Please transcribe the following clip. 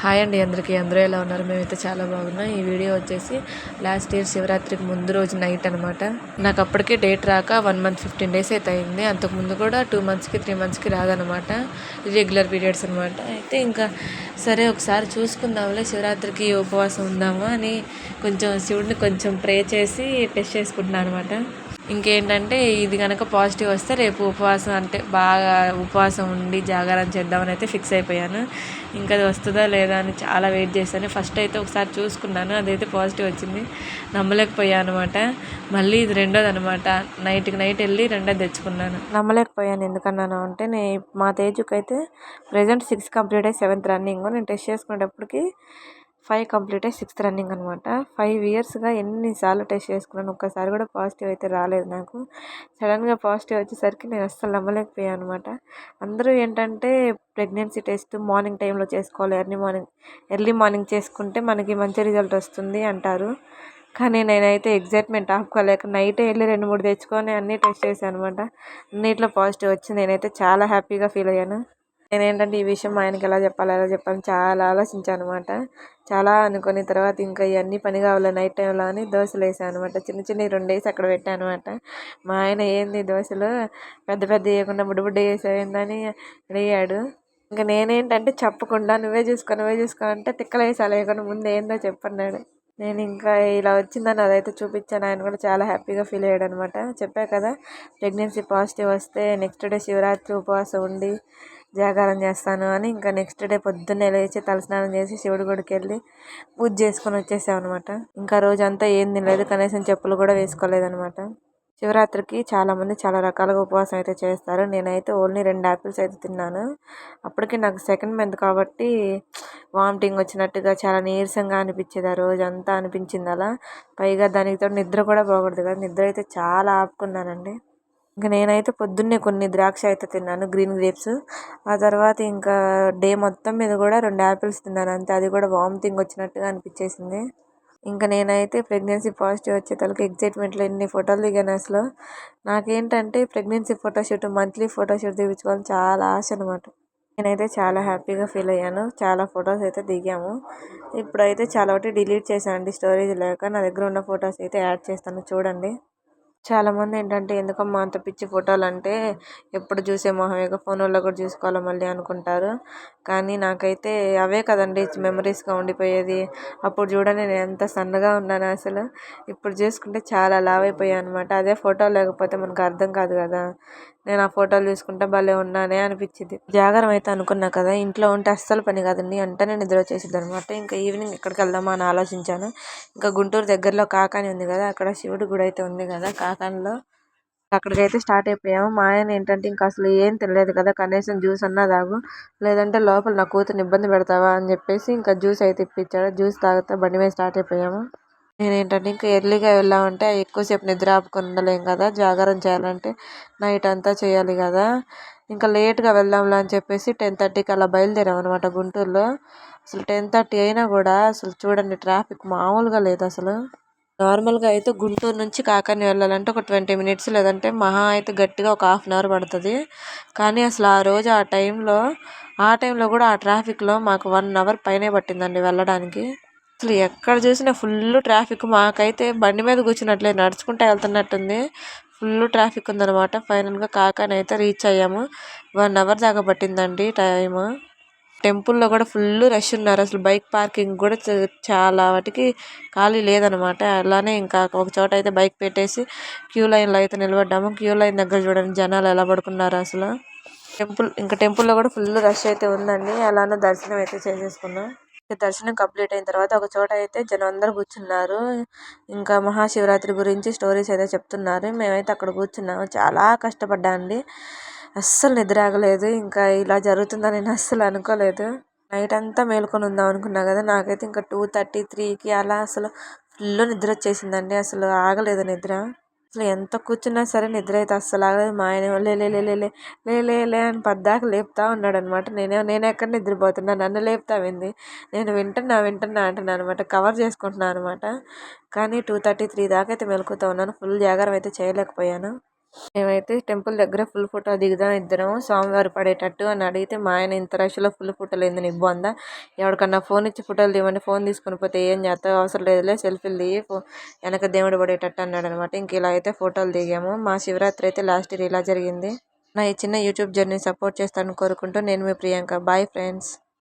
Hi అండి అందరికీ. అందరూ ఎలా ఉన్నారు? మేమైతే చాలా బాగున్నాం. ఈ వీడియో వచ్చేసి లాస్ట్ ఇయర్ శివరాత్రికి ముందు రోజు నైట్ అనమాట నాకు అప్పటికే డేట్ రాక వన్ మంత్ ఫిఫ్టీన్ డేస్ అయితే అయింది. అంతకుముందు కూడా టూ మంత్స్కి త్రీ మంత్స్కి రాదనమాట రెగ్యులర్ పీరియడ్స్ అనమాట అయితే ఇంకా సరే ఒకసారి చూసుకుందాంలే శివరాత్రికి ఉపవాసం ఉందాము అని కొంచెం శివుడిని కొంచెం ప్రే చేసి టెస్ట్ చేసుకుంటున్నాను అనమాట ఇంకేంటంటే ఇది కనుక పాజిటివ్ వస్తే రేపు ఉపవాసం అంటే బాగా ఉపవాసం ఉండి జాగారం చేద్దామని అయితే ఫిక్స్ అయిపోయాను. ఇంకా అది వస్తుందా లేదా అని చాలా వెయిట్ చేశాను. ఫస్ట్ అయితే ఒకసారి చూసుకున్నాను అదైతే పాజిటివ్ వచ్చింది. నమ్మలేకపోయాను అనమాట మళ్ళీ ఇది రెండోది అనమాట నైట్కి నైట్ వెళ్ళి రెండోది తెచ్చుకున్నాను. నమ్మలేకపోయాను ఎందుకన్నాను అంటే నేను మా తేజుకి అయితే ప్రజెంట్ సిక్స్ కంప్లీట్ అయ్యి సెవెంత్ రన్నింగ్ నేను టెస్ట్ చేసుకునేటప్పటికి ఫైవ్ కంప్లీట్ అయ్యి సిక్స్త్ రన్నింగ్ అనమాట ఫైవ్ ఇయర్స్గా ఎన్నిసార్లు టెస్ట్ చేసుకున్నాను ఒక్కసారి కూడా పాజిటివ్ అయితే రాలేదు నాకు. సడన్గా పాజిటివ్ వచ్చేసరికి నేను అస్సలు నమ్మలేకపోయాను అనమాట అందరూ ఏంటంటే ప్రెగ్నెన్సీ టెస్ట్ మార్నింగ్ టైంలో చేసుకోవాలి ఎర్లీ మార్నింగ్ ఎర్లీ మార్నింగ్ చేసుకుంటే మనకి మంచి రిజల్ట్ వస్తుంది అంటారు. కానీ నేనైతే ఎగ్జైట్మెంట్ ఆపుకోలేక నైటే వెళ్ళి రెండు మూడు తెచ్చుకొని అన్నీ టెస్ట్ చేశాను అనమాట అన్నిట్లో పాజిటివ్ వచ్చింది నేనైతే చాలా హ్యాపీగా ఫీల్ అయ్యాను. నేను ఏంటంటే ఈ విషయం మా ఆయనకి ఎలా చెప్పాలి ఎలా చెప్పాలని చాలా ఆలోచించాను అనమాట చాలా అనుకుని తర్వాత ఇంకా ఇవన్నీ పని కావాలి నైట్ టైంలో అని దోశలు వేసాను అనమాట చిన్న చిన్న రెండు వేసి అక్కడ పెట్టాను అనమాట మా ఆయన ఏంది దోశలు? పెద్ద పెద్ద వేయకుండా బుడ్డ బుడ్డ వేసేయిందని అడిగాడు. ఇంకా నేనేంటంటే చెప్పకుండా నువ్వే చూసుకో నువ్వే చూసుకో అంటే తిక్కలు వేసాలి లేకుండా ముందు ఏందో చెప్పన్నాడు నేను ఇంకా ఇలా వచ్చిందని అదైతే చూపించాను. ఆయన కూడా చాలా హ్యాపీగా ఫీల్ అయ్యాడు అనమాట చెప్పా కదా ప్రెగ్నెన్సీ పాజిటివ్ వస్తే నెక్స్ట్ డే శివరాత్రి ఉపవాసం ఉండి జాగారం చేస్తాను అని ఇంకా నెక్స్ట్ డే పొద్దున్నే లేచి తలస్నానం చేసి శివుడి గుడికి వెళ్ళి పూజ చేసుకొని వచ్చేసాం అనమాట ఇంకా రోజంతా ఏం తినలేదు కనీసం చెప్పులు కూడా వేసుకోలేదనమాట శివరాత్రికి చాలామంది చాలా రకాలుగా ఉపవాసం అయితే చేస్తారు. నేనైతే ఓన్లీ రెండు యాపిల్స్ అయితే తిన్నాను. అప్పటికి నాకు సెకండ్ మంత్ కాబట్టి వామిటింగ్ వచ్చినట్టుగా చాలా నీరసంగా అనిపించేది ఆ రోజంతా అనిపించింది అలా. పైగా దానితో నిద్ర కూడా పోకూడదు కదా. నిద్ర అయితే చాలా ఆపుకున్నానండి. ఇంకా నేనైతే పొద్దున్నే కొన్ని ద్రాక్ష అయితే తిన్నాను గ్రీన్ గ్రేప్స్. ఆ తర్వాత ఇంకా డే మొత్తం మీద కూడా రెండు యాపిల్స్ తిన్నాను అంతే. అది కూడా వామిటింగ్ వచ్చినట్టుగా అనిపించేసింది. ఇంకా నేనైతే ప్రెగ్నెన్సీ పాజిటివ్ వచ్చే తలకి ఎగ్జైట్మెంట్లో ఎన్ని ఫోటోలు దిగాను అసలు. నాకేంటంటే ప్రెగ్నెన్సీ ఫోటోషూట్ మంత్లీ ఫోటోషూట్ తీయించుకోవాలని చాలా ఆశ అనమాట నేనైతే చాలా హ్యాపీగా ఫీల్ అయ్యాను. చాలా ఫొటోస్ అయితే దిగాము. ఇప్పుడైతే చాలా ఒకటి డిలీట్ చేశానండి స్టోరేజ్ లేక. నా దగ్గర ఉన్న ఫొటోస్ అయితే యాడ్ చేస్తాను చూడండి. చాలామంది ఏంటంటే ఎందుకమ్మా అంత పిచ్చి ఫోటోలు అంటే ఎప్పుడు చూసే మొహమేగా ఫోన్లో కూడా చూసుకోవాలి మళ్ళీ అనుకుంటారు. కానీ నాకైతే అవే కదండి మెమరీస్గా ఉండిపోయేది. అప్పుడు చూడండి నేను ఎంత సన్నగా ఉన్నాను అసలు. ఇప్పుడు చూసుకుంటే చాలా లావ్ అయిపోయాను అనమాట అదే ఫోటో లేకపోతే మనకు అర్థం కాదు కదా. నేను ఆ ఫోటోలు చూసుకుంటే భలే ఉన్నానే అనిపించింది. జాగారం అయితే అనుకున్నా కదా ఇంట్లో ఉంటే అస్సలు పని కాదండి. వెంటనే నిద్ర వచ్చేసింది అనమాట ఇంకా ఈవినింగ్ ఎక్కడికి వెళ్దామా అని ఆలోచించాను. ఇంకా గుంటూరు దగ్గరలో కాకాని ఉంది కదా అక్కడ శివుడు గుడి అయితే ఉంది కదా కాకానిలో. అక్కడికైతే స్టార్ట్ అయిపోయాము. మా ఆయన ఏంటంటే ఇంకా అసలు ఏం తినలేదు కదా కనీసం జ్యూస్ అన్నా తాగు. లేదంటే లోపల నా కూతురు ఇబ్బంది పెడతావా అని చెప్పేసి ఇంకా జ్యూస్ అయితే ఇప్పించాడు. జ్యూస్ తాగుతా బండి మీద స్టార్ట్ అయిపోయాము. నేనేంటంటే ఇంకా ఎర్లీగా వెళ్ళామంటే ఎక్కువసేపు నిద్ర ఆపుకొని ఉండలేం కదా జాగారం చేయాలంటే నైట్ అంతా చేయాలి కదా. ఇంకా లేట్గా వెళ్దాంలే అని చెప్పేసి టెన్ థర్టీకి అలా బయలుదేరాం అనమాట గుంటూరులో. అసలు టెన్ థర్టీ అయినా కూడా అసలు చూడండి ట్రాఫిక్ మామూలుగా లేదు అసలు. నార్మల్గా అయితే గుంటూరు నుంచి కాకాని వెళ్ళాలంటే ఒక ట్వంటీ మినిట్స్ లేదంటే మహా అయితే గట్టిగా ఒక హాఫ్ అన్ అవర్ పడుతుంది. కానీ అసలు ఆ రోజు ఆ టైంలో ఆ టైంలో కూడా ఆ ట్రాఫిక్లో మాకు వన్ అవర్ పైనే పట్టిందండి వెళ్ళడానికి. అసలు ఎక్కడ చూసినా ఫుల్ ట్రాఫిక్. మాకైతే బండి మీద కూర్చున్నట్లే నడుచుకుంటూ వెళ్తున్నట్టుంది. ఫుల్ ట్రాఫిక్ ఉందన్నమాట. ఫైనల్గా కాకాని అయితే రీచ్ అయ్యాము. వన్ అవర్ దాకా పట్టిందండి టైము. టెంపుల్లో కూడా ఫుల్ రష్ ఉన్నారు. అసలు బైక్ పార్కింగ్ కూడా చాలా వాటికి ఖాళీ లేదనమాట అలానే ఇంకా ఒక చోట అయితే బైక్ పెట్టేసి క్యూ లైన్లో అయితే నిలబడ్డాము. క్యూ లైన్ దగ్గర చూడండి జనాలు ఎలా పడుకున్నారు అసలు. టెంపుల్ ఇంకా టెంపుల్లో కూడా ఫుల్ రష్ అయితే ఉందండి. అలానే దర్శనం అయితే చేసేసుకున్నాం. దర్శనం కంప్లీట్ అయిన తర్వాత ఒక చోట అయితే జనం అందరూ కూర్చున్నారు. ఇంకా మహాశివరాత్రి గురించి స్టోరీస్ అయితే చెప్తున్నారు. మేమైతే అక్కడ కూర్చున్నాము. చాలా కష్టపడ్డా అండి. అస్సలు నిద్ర ఆగలేదు. ఇంకా ఇలా జరుగుతుందని నేను అస్సలు అనుకోలేదు. నైట్ అంతా మేల్కొని ఉందాం అనుకున్నా కదా. నాకైతే ఇంకా టూ థర్టీ త్రీకి అలా అసలు ఫుల్ నిద్ర వచ్చేసిందండి. అసలు ఆగలేదు నిద్ర. అసలు ఎంత కూర్చున్నా సరే నిద్ర అయితే అస్సలు ఆగలేదు మా ఆయన లే లే లే లే లే లే లే అని పద్దాక లేపుతా ఉన్నాడు అనమాట నేనే నేను ఎక్కడ నిద్రపోతున్నా? నన్ను లేపుతావింది? నేను వింటున్నా వింటున్నా అంటున్నాను అనమాట. కవర్ చేసుకుంటున్నాను అనమాట. కానీ టూ థర్టీ త్రీ దాకా అయితే మెలుకుతా ఉన్నాను. ఫుల్ జాగారం అయితే చేయలేకపోయాను. మేమైతే టెంపుల్ దగ్గర ఫుల్ ఫోటో దిగుదాం ఇద్దరం. స్వామివారు పడేటట్టు అని అడిగితే మా ఆయన ఇంత రష్లో ఫుల్ ఫోటోలు ఏంది ఇబ్బందా బొందా? ఎవరికన్నా ఫోన్ ఇచ్చి ఫోటోలు తీయమని ఫోన్ తీసుకుని పోతే ఏం చేస్తావు? అవసరం లేదులే సెల్ఫీలు దిగి వెనక దేవుడు పడేటట్టు అన్నాడు అనమాట. ఇంక ఇలా అయితే ఫోటోలు దిగాము. మా శివరాత్రి అయితే లాస్ట్ ఇయర్ ఇలా జరిగింది. నా ఈ చిన్న యూట్యూబ్ జర్నీ సపోర్ట్ చేస్తానని కోరుకుంటూ నేను మీ ప్రియాంక. Bye friends.